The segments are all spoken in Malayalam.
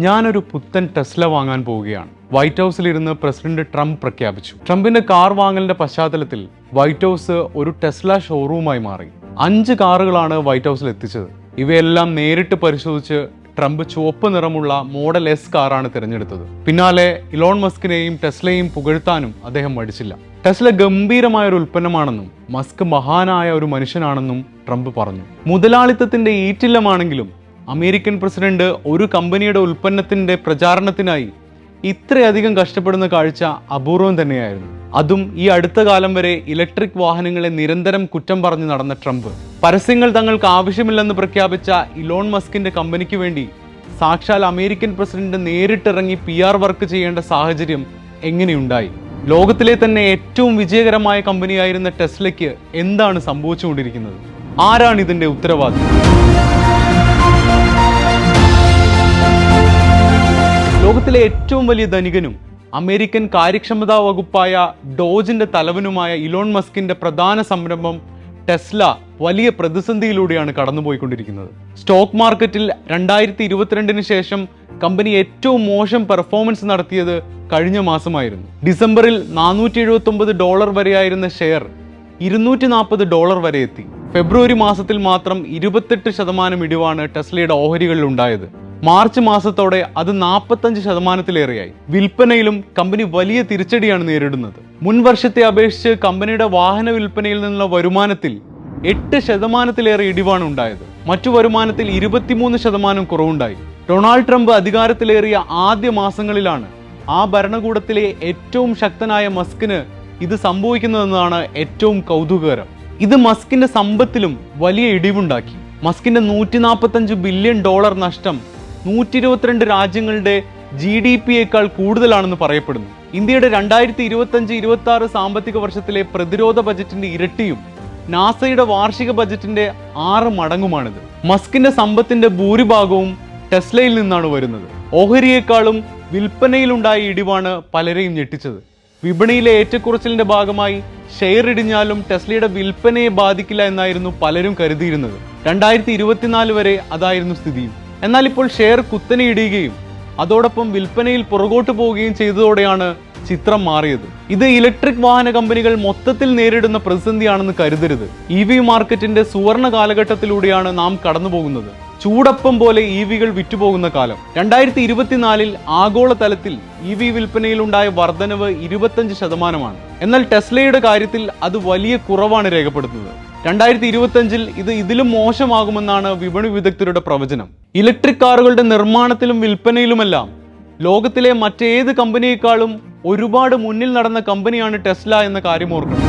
ഞാനൊരു പുത്തൻ ടെസ്ല വാങ്ങാൻ പോവുകയാണ്. വൈറ്റ് ഹൗസിൽ ഹൗസിലിരുന്ന് പ്രസിഡന്റ് ട്രംപ് പ്രഖ്യാപിച്ചു. ട്രംപിന്റെ കാർ വാങ്ങലിന്റെ പശ്ചാത്തലത്തിൽ വൈറ്റ് ഹൗസ് ഒരു ടെസ്ല ഷോറൂമായി മാറി. അഞ്ച് കാറുകളാണ് വൈറ്റ് ഹൗസിൽ എത്തിച്ചത്. ഇവയെല്ലാം നേരിട്ട് പരിശോധിച്ച് ട്രംപ് ചുവപ്പ് നിറമുള്ള മോഡൽ എസ് കാറാണ് തിരഞ്ഞെടുത്തത്. പിന്നാലെ ഇലോൺ മസ്കിനെയും ടെസ്ലയും പുകഴ്ത്താനും അദ്ദേഹം മടിച്ചില്ല. ടെസ്ല ഗംഭീരമായ ഒരു ഉൽപ്പന്നമാണെന്നും മസ്ക് മഹാനായ ഒരു മനുഷ്യനാണെന്നും ട്രംപ് പറഞ്ഞു. മുതലാളിത്തത്തിന്റെ ഈറ്റില്ലമാണെങ്കിലും അമേരിക്കൻ പ്രസിഡന്റ് ഒരു കമ്പനിയുടെ ഉൽപ്പന്നത്തിന്റെ പ്രചാരണത്തിനായി ഇത്രയധികം കഷ്ടപ്പെടുന്ന കാഴ്ച അപൂർവം തന്നെയായിരുന്നു. അതും ഈ അടുത്ത കാലം വരെ ഇലക്ട്രിക് വാഹനങ്ങളെ നിരന്തരം കുറ്റം പറഞ്ഞു നടന്ന ട്രംപ്. പരസ്യങ്ങൾ തങ്ങൾക്ക് ആവശ്യമില്ലെന്ന് പ്രഖ്യാപിച്ച ഇലോൺ മസ്കിന്റെ കമ്പനിക്ക് വേണ്ടി സാക്ഷാൽ അമേരിക്കൻ പ്രസിഡന്റ് നേരിട്ടിറങ്ങി പി ആർ വർക്ക് ചെയ്യേണ്ട സാഹചര്യം എങ്ങനെയുണ്ടായി? ലോകത്തിലെ തന്നെ ഏറ്റവും വിജയകരമായ കമ്പനിയായിരുന്ന ടെസ്ലയ്ക്ക് എന്താണ് സംഭവിച്ചുകൊണ്ടിരിക്കുന്നത്? ആരാണ് ഇതിന്റെ ഉത്തരവാദി ലോകത്തിലെ ഏറ്റവും വലിയ ധനികനും അമേരിക്കൻ കാര്യക്ഷമതാ വകുപ്പായ ഡോജിന്റെ തലവനുമായ ഇലോൺ മസ്കിന്റെ പ്രധാന സംരംഭം ടെസ്ല വലിയ പ്രതിസന്ധിയിലൂടെയാണ് കടന്നുപോയിക്കൊണ്ടിരിക്കുന്നത്. സ്റ്റോക്ക് മാർക്കറ്റിൽ രണ്ടായിരത്തി ഇരുപത്തിരണ്ടിന് ശേഷം കമ്പനി ഏറ്റവും മോശം പെർഫോമൻസ് നടത്തിയത് കഴിഞ്ഞ മാസമായിരുന്നു. ഡിസംബറിൽ നാനൂറ്റി എഴുപത്തി ഒമ്പത് ഡോളർ വരെയായിരുന്ന ഷെയർ ഇരുന്നൂറ്റി നാൽപ്പത് ഡോളർ വരെ എത്തി. ഫെബ്രുവരി മാസത്തിൽ മാത്രം ഇരുപത്തെട്ട് ശതമാനം ഇടിവാണ് ടെസ്ലയുടെ ഓഹരികളിൽ ഉണ്ടായത്. മാർച്ച് മാസത്തോടെ അത് നാൽപ്പത്തഞ്ച് ശതമാനത്തിലേറെയായി. വിൽപ്പനയിലും കമ്പനി വലിയ തിരിച്ചടിയാണ് നേരിടുന്നത്. മുൻ വർഷത്തെ അപേക്ഷിച്ച് കമ്പനിയുടെ വാഹന വിൽപ്പനയിൽ നിന്നുള്ള വരുമാനത്തിൽ എട്ട് ശതമാനത്തിലേറെ ഇടിവാണ് ഉണ്ടായത്. മറ്റു വരുമാനത്തിൽ ഇരുപത്തിമൂന്ന് ശതമാനം കുറവുണ്ടായി. ഡൊണാൾഡ് ട്രംപ് അധികാരത്തിലേറിയ ആദ്യ മാസങ്ങളിലാണ് ആ ഭരണകൂടത്തിലെ ഏറ്റവും ശക്തനായ മസ്കിന് ഇത് സംഭവിക്കുന്നതെന്നാണ് ഏറ്റവും കൗതുകകരം. ഇത് മസ്കിന്റെ സമ്പത്തിലും വലിയ ഇടിവുണ്ടാക്കി. മസ്കിന്റെ നൂറ്റി നാൽപ്പത്തഞ്ച് ബില്യൺ ഡോളർ നഷ്ടം നൂറ്റി ഇരുപത്തിരണ്ട് രാജ്യങ്ങളുടെ ജി ഡി പിയേക്കാൾ കൂടുതലാണെന്ന് പറയപ്പെടുന്നു. ഇന്ത്യയുടെ രണ്ടായിരത്തി ഇരുപത്തഞ്ച് ഇരുപത്തി ആറ് സാമ്പത്തിക വർഷത്തിലെ പ്രതിരോധ ബജറ്റിന്റെ ഇരട്ടിയും നാസയുടെ വാർഷിക ബജറ്റിന്റെ ആറ് മടങ്ങുമാണിത്. മസ്കിന്റെ സമ്പത്തിന്റെ ഭൂരിഭാഗവും ടെസ്ലയിൽ നിന്നാണ് വരുന്നത്. ഓഹരിയേക്കാളും വിൽപ്പനയിലുണ്ടായ ഇടിവാണ് പലരെയും ഞെട്ടിച്ചത്. വിപണിയിലെ ഏറ്റക്കുറച്ചിലിന്റെ ഭാഗമായി ഷെയർ ഇടിഞ്ഞാലും ടെസ്ലയുടെ വിൽപ്പനയെ ബാധിക്കില്ല എന്നായിരുന്നു പലരും കരുതിയിരുന്നത്. രണ്ടായിരത്തി ഇരുപത്തിനാല് വരെ അതായിരുന്നു സ്ഥിതിയും. എന്നാൽ ഇപ്പോൾ ഷെയർ കുത്തനെ ഇടിയുകയും അതോടൊപ്പം വിൽപ്പനയിൽ പുറകോട്ട് പോവുകയും ചെയ്തതോടെയാണ് ചിത്രം മാറിയത്. ഇത് ഇലക്ട്രിക് വാഹന കമ്പനികൾ മൊത്തത്തിൽ നേരിടുന്ന പ്രതിസന്ധിയാണെന്ന് കരുതരുത്. ഇ വി മാർക്കറ്റിന്റെ സുവർണ കാലഘട്ടത്തിലൂടെയാണ് നാം കടന്നു പോകുന്നത് ചൂടപ്പം പോലെ ഇ വികൾ വിറ്റുപോകുന്ന കാലം. രണ്ടായിരത്തി ഇരുപത്തിനാലിൽ ആഗോളതലത്തിൽ ഇ വി വിൽപ്പനയിലുണ്ടായ വർധനവ് ഇരുപത്തഞ്ച് ശതമാനമാണ്. എന്നാൽ ടെസ്ലയുടെ കാര്യത്തിൽ അത് വലിയ കുറവാണ് രേഖപ്പെടുത്തുന്നത്. രണ്ടായിരത്തി ഇരുപത്തഞ്ചിൽ ഇത് ഇതിലും മോശമാകുമെന്നാണ് വിപണി വിദഗ്ധരുടെ പ്രവചനം. ഇലക്ട്രിക് കാറുകളുടെ നിർമ്മാണത്തിലും വിൽപ്പനയിലുമെല്ലാം ലോകത്തിലെ മറ്റേത് കമ്പനിയേക്കാളും ഒരുപാട് മുന്നിൽ നടന്ന കമ്പനിയാണ് ടെസ്ല എന്ന കാര്യം ഓർക്കണം.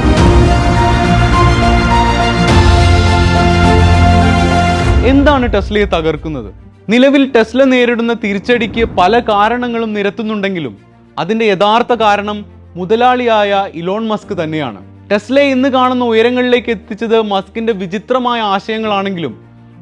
എന്താണ് ടെസ്ലയെ തകർക്കുന്നത്? നിലവിൽ ടെസ്ല നേരിടുന്ന തിരിച്ചടിക്ക് പല കാരണങ്ങളും നിരത്തുന്നുണ്ടെങ്കിലും അതിന്റെ യഥാർത്ഥ കാരണം മുതലാളിയായ ഇലോൺ മസ്ക് തന്നെയാണ്. ടെസ്ലയെ ഇന്ന് കാണുന്ന ഉയരങ്ങളിലേക്ക് എത്തിച്ചത് മസ്കിന്റെ വിചിത്രമായ ആശയങ്ങളാണെങ്കിലും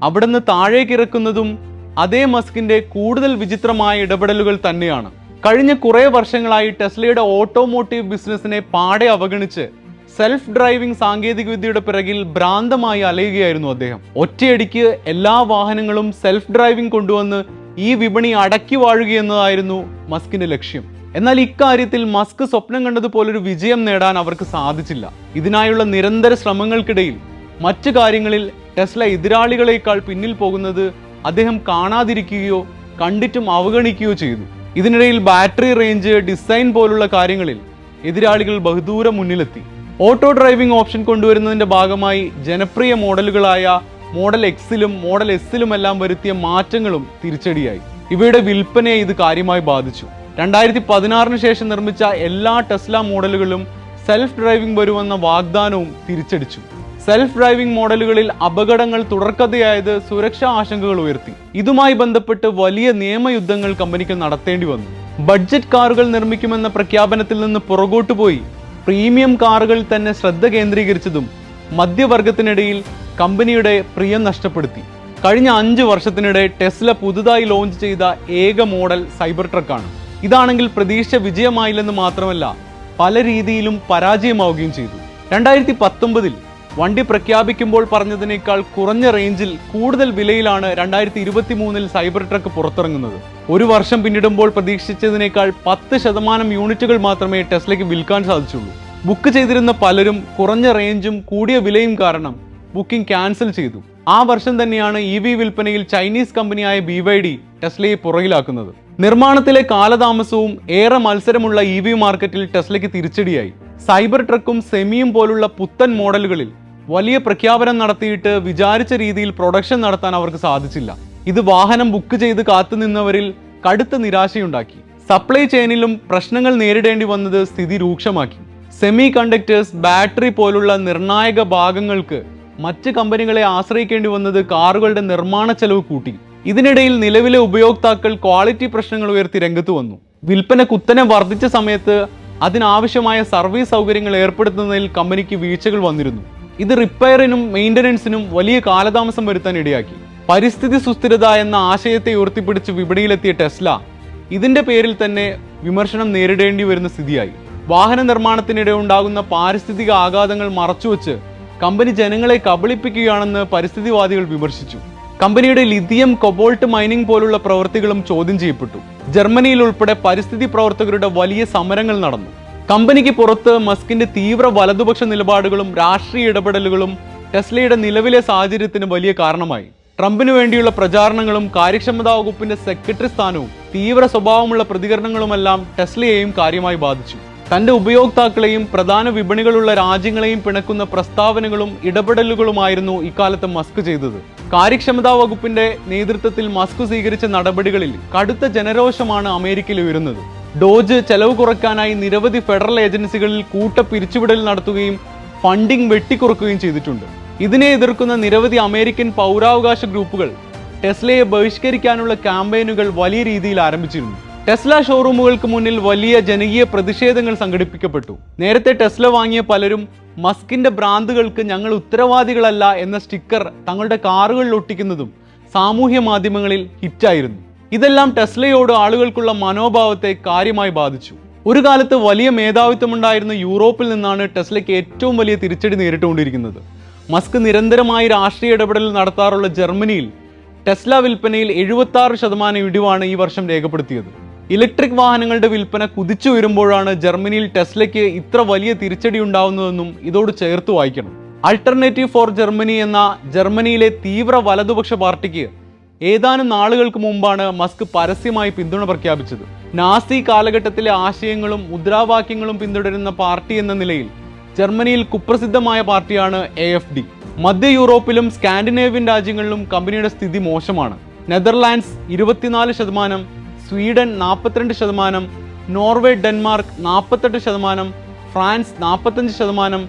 അവിടുന്ന് താഴേക്ക് ഇറക്കുന്നതും അതേ മസ്കിന്റെ കൂടുതൽ വിചിത്രമായ ഇടപെടലുകൾ തന്നെയാണ്. കഴിഞ്ഞ കുറേ വർഷങ്ങളായി ടെസ്ലയുടെ ഓട്ടോമോട്ടീവ് ബിസിനസ്സിനെ പാടെ അവഗണിച്ച് സെൽഫ് ഡ്രൈവിംഗ് സാങ്കേതികവിദ്യയുടെ പിറകിൽ ഭ്രാന്തമായി അലയുകയായിരുന്നു അദ്ദേഹം. ഒറ്റയടിക്ക് എല്ലാ വാഹനങ്ങളും സെൽഫ് ഡ്രൈവിംഗ് കൊണ്ടുവന്ന് ഈ വിപണി അടക്കി വാഴുക എന്നതായിരുന്നു മസ്കിന്റെ ലക്ഷ്യം. എന്നാൽ ഇക്കാര്യത്തിൽ മസ്ക് സ്വപ്നം കണ്ടതുപോലൊരു വിജയം നേടാൻ അവർക്ക് സാധിച്ചില്ല. ഇതിനായുള്ള നിരന്തര ശ്രമങ്ങൾക്കിടയിൽ മറ്റു കാര്യങ്ങളിൽ ടെസ്ല എതിരാളികളെക്കാൾ പിന്നിൽ പോകുന്നത് അദ്ദേഹം കാണാതിരിക്കുകയോ കണ്ടിട്ടും അവഗണിക്കുകയോ ചെയ്തു. ഇതിനിടയിൽ ബാറ്ററി റേഞ്ച് ഡിസൈൻ പോലുള്ള കാര്യങ്ങളിൽ എതിരാളികൾ ബഹുദൂരം മുന്നിലെത്തി. ഓട്ടോ ഡ്രൈവിംഗ് ഓപ്ഷൻ കൊണ്ടുവരുന്നതിന്റെ ഭാഗമായി ജനപ്രിയ മോഡലുകളായ മോഡൽ എക്സിലും മോഡൽ എസിലും എല്ലാം വരുത്തിയ മാറ്റങ്ങളും തിരിച്ചടിയായി. ഇവയുടെ വിൽപ്പനയെ ഇത് കാര്യമായി ബാധിച്ചു. രണ്ടായിരത്തി പതിനാറിന് ശേഷം നിർമ്മിച്ച എല്ലാ ടെസ്ല മോഡലുകളും സെൽഫ് ഡ്രൈവിംഗ് വരുമെന്ന വാഗ്ദാനവും തിരിച്ചടിച്ചു. സെൽഫ് ഡ്രൈവിംഗ് മോഡലുകളിൽ അപകടങ്ങൾ തുടർക്കഥയായത് സുരക്ഷാ ആശങ്കകൾ ഉയർത്തി. ഇതുമായി ബന്ധപ്പെട്ട് വലിയ നിയമയുദ്ധങ്ങൾ കമ്പനിക്ക് നടത്തേണ്ടി വന്നു. ബഡ്ജറ്റ് കാറുകൾ നിർമ്മിക്കുമെന്ന പ്രഖ്യാപനത്തിൽ നിന്ന് പുറകോട്ടു പോയി പ്രീമിയം കാറുകൾ തന്നെ ശ്രദ്ധ കേന്ദ്രീകരിച്ചതും മധ്യവർഗത്തിനിടയിൽ കമ്പനിയുടെ പ്രിയം നഷ്ടപ്പെടുത്തി. കഴിഞ്ഞ അഞ്ച് വർഷത്തിനിടെ ടെസ്ല പുതുതായി ലോഞ്ച് ചെയ്ത ഏക മോഡൽ സൈബർ ട്രക്കാണ്. ഇതാണെങ്കിൽ പ്രതീക്ഷ വിജയമായില്ലെന്ന് മാത്രമല്ല പല രീതിയിലും പരാജയമാവുകയും ചെയ്തു. രണ്ടായിരത്തി പത്തൊമ്പതിൽ വണ്ടി പ്രഖ്യാപിക്കുമ്പോൾ പറഞ്ഞതിനേക്കാൾ കുറഞ്ഞ റേഞ്ചിൽ കൂടുതൽ വിലയിലാണ് രണ്ടായിരത്തി ഇരുപത്തി മൂന്നിൽ സൈബർ ട്രക്ക് പുറത്തിറങ്ങുന്നത്. ഒരു വർഷം പിന്നിടുമ്പോൾ പ്രതീക്ഷിച്ചതിനേക്കാൾ പത്ത് ശതമാനം യൂണിറ്റുകൾ മാത്രമേ ടെസ്ലയ്ക്ക് വിൽക്കാൻ സാധിച്ചുള്ളൂ. ബുക്ക് ചെയ്തിരുന്ന പലരും കുറഞ്ഞ റേഞ്ചും കൂടിയ വിലയും കാരണം ബുക്കിംഗ് ക്യാൻസൽ ചെയ്തു. ആ വർഷം തന്നെയാണ് ഇ വി വിൽപ്പനയിൽ ചൈനീസ് കമ്പനിയായ ബി വൈ ഡി ടെസ്ലയെ പുറകിലാക്കുന്നത്. നിർമ്മാണത്തിലെ കാലതാമസവും ഏറെ മത്സരമുള്ള ഇ വി മാർക്കറ്റിൽ ടെസ്ലയ്ക്ക് തിരിച്ചടിയായി. സൈബർ ട്രക്കും സെമിയും പോലുള്ള പുത്തൻ മോഡലുകളിൽ വലിയ പ്രഖ്യാപനം നടത്തിയിട്ട് വിചാരിച്ച രീതിയിൽ പ്രൊഡക്ഷൻ നടത്താൻ അവർക്ക് സാധിച്ചില്ല. ഇത് വാഹനം ബുക്ക് ചെയ്ത് കാത്തുനിന്നവരിൽ കടുത്ത നിരാശയുണ്ടാക്കി. സപ്ലൈ ചെയിനിലും പ്രശ്നങ്ങൾ നേരിടേണ്ടി വന്നത് സ്ഥിതി രൂക്ഷമാക്കി. സെമി കണ്ടക്ടേഴ്സ് ബാറ്ററി പോലുള്ള നിർണായക ഭാഗങ്ങൾക്ക് മറ്റ് കമ്പനികളെ ആശ്രയിക്കേണ്ടി വന്നത് കാറുകളുടെ നിർമ്മാണ ചെലവ് കൂട്ടി. ഇതിനിടയിൽ നിലവിലെ ഉപയോക്താക്കൾ ക്വാളിറ്റി പ്രശ്നങ്ങൾ ഉയർത്തി രംഗത്ത് വന്നു. വിൽപ്പന കുത്തനെ വർദ്ധിച്ച സമയത്ത് അതിനാവശ്യമായ സർവീസ് സൗകര്യങ്ങൾ ഏർപ്പെടുത്തുന്നതിൽ കമ്പനിക്ക് വീഴ്ചകൾ വന്നിരുന്നു. ഇത് റിപ്പയറിനും മെയിന്റനൻസിനും വലിയ കാലതാമസം വരുത്താൻ ഇടയാക്കി. പരിസ്ഥിതി സുസ്ഥിരത എന്ന ആശയത്തെ ഉയർത്തിപ്പിടിച്ച് വിപണിയിലെത്തിയ ടെസ്ല ഇതിന്റെ പേരിൽ തന്നെ വിമർശനം നേരിടേണ്ടി വരുന്ന സ്ഥിതിയായി. വാഹന നിർമ്മാണത്തിനിടെ ഉണ്ടാകുന്ന പാരിസ്ഥിതിക ആഘാതങ്ങൾ മറച്ചുവെച്ച് കമ്പനി ജനങ്ങളെ കബളിപ്പിക്കുകയാണെന്ന് പരിസ്ഥിതിവാദികൾ വിമർശിച്ചു. കമ്പനിയുടെ ലിഥിയം കൊബോൾട്ട് മൈനിങ് പോലുള്ള പ്രവൃത്തികളും ചോദ്യം ചെയ്യപ്പെട്ടു. ജർമ്മനിയിൽ ഉൾപ്പെടെ പരിസ്ഥിതി പ്രവർത്തകരുടെ വലിയ സമരങ്ങൾ നടന്നു. കമ്പനിക്ക് പുറത്ത് മസ്കിന്റെ തീവ്ര വലതുപക്ഷ നിലപാടുകളും രാഷ്ട്രീയ ഇടപെടലുകളും ടെസ്ലയുടെ നിലവിലെ സാഹചര്യത്തിന് വലിയ കാരണമായി. ട്രംപിനു വേണ്ടിയുള്ള പ്രചാരണങ്ങളും കാര്യക്ഷമതാ വകുപ്പിന്റെ സെക്രട്ടറി സ്ഥാനവും തീവ്ര സ്വഭാവമുള്ള പ്രതികരണങ്ങളുമെല്ലാം ടെസ്ലയെയും കാര്യമായി ബാധിച്ചു. തന്റെ ഉപയോക്താക്കളെയും പ്രധാന വിപണികളുള്ള രാജ്യങ്ങളെയും പിണക്കുന്ന പ്രസ്താവനകളും ഇടപെടലുകളുമായിരുന്നു ഇക്കാലത്ത് മസ്ക് ചെയ്തത്. കാര്യക്ഷമതാ വകുപ്പിന്റെ നേതൃത്വത്തിൽ മസ്ക് സ്വീകരിച്ച നടപടികളിൽ കടുത്ത ജനരോഷമാണ് അമേരിക്കയിൽ ഉയരുന്നത്. ഡോജ് ചെലവ് കുറയ്ക്കാനായി നിരവധി ഫെഡറൽ ഏജൻസികളിൽ കൂട്ട പിരിച്ചുവിടൽ നടത്തുകയും ഫണ്ടിംഗ് വെട്ടിക്കുറക്കുകയും ചെയ്തിട്ടുണ്ട്. ഇതിനെ എതിർക്കുന്ന നിരവധി അമേരിക്കൻ പൗരാവകാശ ഗ്രൂപ്പുകൾ ടെസ്ലയെ ബഹിഷ്കരിക്കാനുള്ള ക്യാമ്പയിനുകൾ വലിയ രീതിയിൽ ആരംഭിച്ചിരുന്നു. ടെസ്ല ഷോറൂമുകൾക്ക് മുന്നിൽ വലിയ ജനകീയ പ്രതിഷേധങ്ങൾ സംഘടിപ്പിക്കപ്പെട്ടു. നേരത്തെ ടെസ്ല വാങ്ങിയ പലരും മസ്കിന്റെ ഭ്രാന്തുകൾക്ക് ഞങ്ങൾ ഉത്തരവാദികളല്ല എന്ന സ്റ്റിക്കർ തങ്ങളുടെ കാറുകളിൽ ഒട്ടിക്കുന്നതും സാമൂഹ്യ മാധ്യമങ്ങളിൽ ഹിറ്റായിരുന്നു. ഇതെല്ലാം ടെസ്ലയോട് ആളുകൾക്കുള്ള മനോഭാവത്തെ കാര്യമായി ബാധിച്ചു. ഒരു കാലത്ത് വലിയ മേധാവിത്വമുണ്ടായിരുന്ന യൂറോപ്പിൽ നിന്നാണ് ടെസ്ലയ്ക്ക് ഏറ്റവും വലിയ തിരിച്ചടി നേരിട്ടുകൊണ്ടിരിക്കുന്നത്. മസ്ക് നിരന്തരമായി രാഷ്ട്രീയ ഇടപെടൽ നടത്താറുള്ള ജർമ്മനിയിൽ ടെസ്ല വിൽപ്പനയിൽ എഴുപത്തി ആറ് ശതമാനം ഇടിവാണ് ഈ വർഷം രേഖപ്പെടുത്തിയത്. ഇലക്ട്രിക് വാഹനങ്ങളുടെ വിൽപ്പന കുതിച്ചുയരുമ്പോഴാണ് ജർമ്മനിയിൽ ടെസ്ലയ്ക്ക് ഇത്ര വലിയ തിരിച്ചടി ഉണ്ടാവുന്നതെന്നും ഇതോട് ചേർത്ത് വായിക്കണം. അൾട്ടർനേറ്റീവ് ഫോർ ജർമ്മനി എന്ന ജർമ്മനിയിലെ തീവ്ര വലതുപക്ഷ പാർട്ടിക്ക് ഏതാനും നാളുകൾക്ക് മുമ്പാണ് മസ്ക് പരസ്യമായി പിന്തുണ പ്രഖ്യാപിച്ചത്. നാസി കാലഘട്ടത്തിലെ ആശയങ്ങളും മുദ്രാവാക്യങ്ങളും പിന്തുടരുന്ന പാർട്ടി എന്ന നിലയിൽ ജർമ്മനിയിൽ കുപ്രസിദ്ധമായ പാർട്ടിയാണ് എ എഫ് ഡി മധ്യ യൂറോപ്പിലും സ്കാൻഡിനേവ്യൻ രാജ്യങ്ങളിലും കമ്പനിയുടെ സ്ഥിതി മോശമാണ്. നെതർലാൻഡ്സ് ഇരുപത്തിനാല് ശതമാനം സ്വീഡൻ നാൽപ്പത്തിരണ്ട് ശതമാനം നോർവേ ഡെൻമാർക്ക് നാൽപ്പത്തെട്ട് ശതമാനം ഫ്രാൻസ് നാൽപ്പത്തഞ്ച് ശതമാനം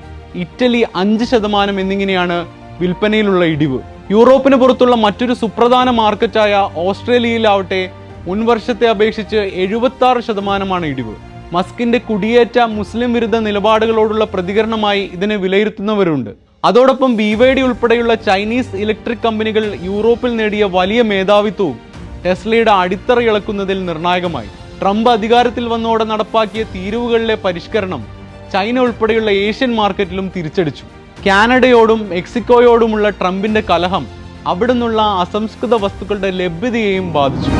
ഇറ്റലി അഞ്ച് ശതമാനം എന്നിങ്ങനെയാണ് വിൽപ്പനയിലുള്ള ഇടിവ്. യൂറോപ്പിന് പുറത്തുള്ള മറ്റൊരു സുപ്രധാന മാർക്കറ്റായ ഓസ്ട്രേലിയയിലാവട്ടെ മുൻവർഷത്തെ അപേക്ഷിച്ച് എഴുപത്തി ആറ് ശതമാനമാണ് ഇടിവ്. മസ്കിന്റെ കുടിയേറ്റ മുസ്ലിം വിരുദ്ധ നിലപാടുകളോടുള്ള പ്രതികരണമായി ഇതിനെ വിലയിരുത്തുന്നവരുണ്ട്. അതോടൊപ്പം ബി വൈ ഡി ഉൾപ്പെടെയുള്ള ചൈനീസ് ഇലക്ട്രിക് കമ്പനികൾ യൂറോപ്പിൽ നേടിയ വലിയ മേധാവിത്വവും ടെസ്ലയുടെ അടിത്തറ ഇളക്കുന്നതിൽ നിർണായകമായി. ട്രംപ് അധികാരത്തിൽ വന്നോടെ നടപ്പാക്കിയ തീരുവുകളിലെ പരിഷ്കരണം ചൈന ഉൾപ്പെടെയുള്ള ഏഷ്യൻ മാർക്കറ്റിലും തിരിച്ചടിച്ചു. കാനഡയോടും മെക്സിക്കോയോടുമുള്ള ട്രംപിന്റെ കലഹം അവിടെ നിന്നുള്ള അസംസ്കൃത വസ്തുക്കളുടെ ലഭ്യതയെയും ബാധിച്ചു.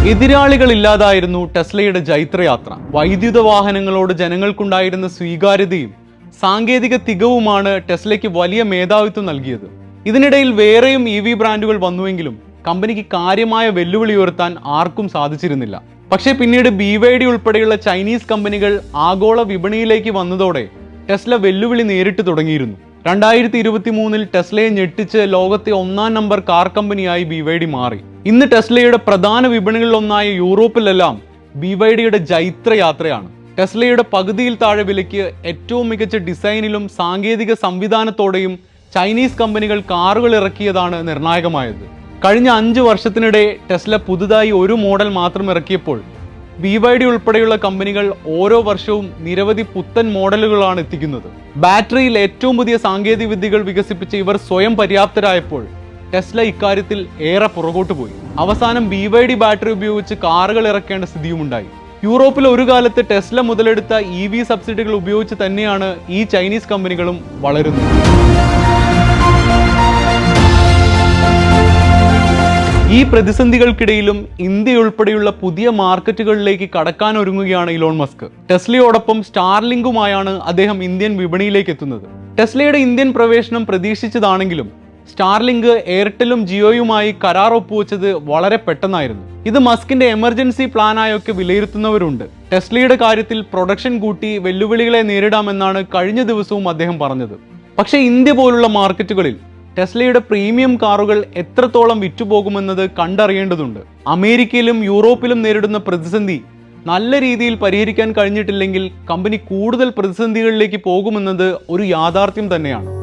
എതിരാളികൾ എതിരാളികളില്ലാതായിരുന്നു ടെസ്ലയുടെ ജൈത്രയാത്ര. വൈദ്യുത വാഹനങ്ങളോട് ജനങ്ങൾക്കുണ്ടായിരുന്ന സ്വീകാര്യതയും സാങ്കേതിക തികവുമാണ് ടെസ്ലയ്ക്ക് വലിയ മേധാവിത്വം നൽകിയത്. ഇതിനിടയിൽ വേറെയും ഇ വി ബ്രാൻഡുകൾ വന്നുവെങ്കിലും കമ്പനിക്ക് കാര്യമായ വെല്ലുവിളി ഉയർത്താൻ ആർക്കും സാധിച്ചിരുന്നില്ല. പക്ഷേ പിന്നീട് ബി വൈ ഡി ഉൾപ്പെടെയുള്ള ചൈനീസ് കമ്പനികൾ ആഗോള വിപണിയിലേക്ക് വന്നതോടെ ടെസ്ല വെല്ലുവിളി നേരിട്ട് തുടങ്ങിയിരുന്നു. രണ്ടായിരത്തി ഇരുപത്തി മൂന്നിൽ ടെസ്ലയെ ഞെട്ടിച്ച് ലോകത്തെ ഒന്നാം നമ്പർ കാർ കമ്പനിയായി ബി വൈ ഡി മാറി. ഇന്ന് ടെസ്ലയുടെ പ്രധാന വിപണികളിലൊന്നായ യൂറോപ്പിലെല്ലാം ബി വൈ ഡിയുടെ ജൈത്ര യാത്രയാണ് ടെസ്ലയുടെ പകുതിയിൽ താഴെ വിലയ്ക്ക് ഏറ്റവും മികച്ച ഡിസൈനിലും സാങ്കേതിക സംവിധാനത്തോടെയും ചൈനീസ് കമ്പനികൾ കാറുകൾ ഇറക്കിയതാണ് നിർണായകമായത്. കഴിഞ്ഞ അഞ്ച് വർഷത്തിനിടെ ടെസ്ല പുതുതായി ഒരു മോഡൽ മാത്രം ഇറക്കിയപ്പോൾ ബി വൈ ഡി ഉൾപ്പെടെയുള്ള കമ്പനികൾ ഓരോ വർഷവും നിരവധി പുത്തൻ മോഡലുകളാണ് എത്തിക്കുന്നത്. ബാറ്ററിയിൽ ഏറ്റവും പുതിയ സാങ്കേതിക വിദ്യകൾ വികസിപ്പിച്ച് ഇവർ സ്വയം പര്യാപ്തരായപ്പോൾ ടെസ്ല ഇക്കാര്യത്തിൽ ഏറെ പുറകോട്ട് പോയി. അവസാനം ബി വൈ ഡി ബാറ്ററി ഉപയോഗിച്ച് കാറുകൾ ഇറക്കേണ്ട സ്ഥിതിയുമുണ്ടായി. യൂറോപ്പിൽ ഒരു കാലത്ത് ടെസ്ല മുതലെടുത്ത ഇ വി സബ്സിഡികൾ ഉപയോഗിച്ച് തന്നെയാണ് ഈ ചൈനീസ് കമ്പനികളും വളരുന്നത്. ഈ പ്രതിസന്ധികൾക്കിടയിലും ഇന്ത്യ ഉൾപ്പെടെയുള്ള പുതിയ മാർക്കറ്റുകളിലേക്ക് കടക്കാൻ ഒരുങ്ങുകയാണ് ഇലോൺ മസ്ക്. ടെസ്ലയോടൊപ്പം സ്റ്റാർലിങ്കുമായാണ് അദ്ദേഹം ഇന്ത്യൻ വിപണിയിലേക്ക് എത്തുന്നത്. ടെസ്ലയുടെ ഇന്ത്യൻ പ്രവേശനം പ്രതീക്ഷിച്ചതാണെങ്കിലും സ്റ്റാർലിങ്ക് എയർടെലും ജിയോയുമായി കരാർ ഒപ്പുവെച്ചത് വളരെ പെട്ടെന്നായിരുന്നു. ഇത് മസ്കിന്റെ എമർജൻസി പ്ലാനായൊക്കെ വിലയിരുത്തുന്നവരുണ്ട്. ടെസ്ലിയുടെ കാര്യത്തിൽ പ്രൊഡക്ഷൻ കൂട്ടി വെല്ലുവിളികളെ നേരിടാമെന്നാണ് കഴിഞ്ഞ ദിവസവും അദ്ദേഹം പറഞ്ഞത്. പക്ഷേ ഇന്ത്യ പോലുള്ള മാർക്കറ്റുകളിൽ ടെസ്ലയുടെ പ്രീമിയം കാറുകൾ എത്രത്തോളം വിറ്റുപോകുമെന്നത് കണ്ടറിയേണ്ടതുണ്ട്. അമേരിക്കയിലും യൂറോപ്പിലും നേരിടുന്ന പ്രതിസന്ധി നല്ല രീതിയിൽ പരിഹരിക്കാൻ കഴിഞ്ഞിട്ടില്ലെങ്കിൽ കമ്പനി കൂടുതൽ പ്രതിസന്ധികളിലേക്ക് പോകുമെന്നത് ഒരു യാഥാർത്ഥ്യം തന്നെയാണ്.